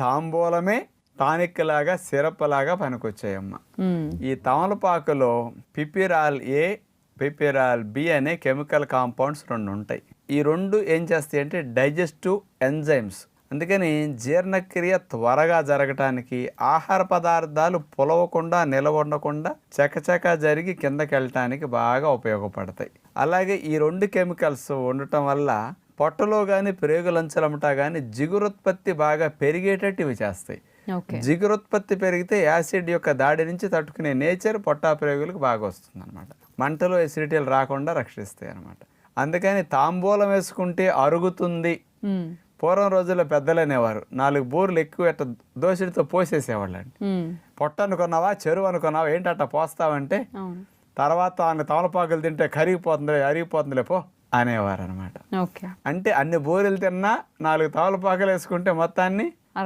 తాంబూలమే tonic లాగా syrup లాగా పనికొచ్చాయమ్మ. మ్మ్. ఈ తమలపాకులో పిపిరాల్ ఏ పిపిరాల్ బి అనే కెమికల్ కాంపౌండ్స్ రెండు ఉంటాయి. ఈ రెండు ఏం చేస్తాయి అంటే డైజెస్టివ్ ఎంజైమ్స్. అందుకని జీర్ణక్రియ త్వరగా జరగటానికి ఆహార పదార్థాలు పులవకుండా నిలవకుండా చకచక జరిగి కిందకి వెళ్ళటానికి బాగా ఉపయోగపడతాయి. అలాగే ఈ రెండు కెమికల్స్ ఉండటం వల్ల పొట్టలో కానీ ప్రేగులంచలమట కానీ జిగురుత్పత్తి బాగా పెరిగేటట్టు ఇవి చేస్తాయి. జిగురుత్పత్తి పెరిగితే యాసిడ్ యొక్క దాడి నుంచి తట్టుకునే నేచర్ పొట్టా ప్రేగులకు బాగా వస్తుంది అనమాట మంటలో ఎసిడిటీలు రాకుండా రక్షిస్తాయి అనమాట అందుకని తాంబూలం వేసుకుంటే అరుగుతుంది. పూర్వం రోజుల్లో పెద్దలు అనేవారు. నాలుగు బూర్లు ఎక్కువ ఎట్ట దోసిడితో పోసేసేవాళ్ళండి. పొట్ట అనుకున్నావా చెరువు అనుకున్నావా ఏంటి అట్ట పోస్తావంటే తర్వాత ఆయన తమలపాకులు తింటే కరిగిపోతుంది అరిగిపోతుందిలే పో. అనేవారు అనమాట ఓకే. అంటే అన్ని బూరెలు తిన్నా నాలుగు తమలపాకులు వేసుకుంటే మొత్తాన్ని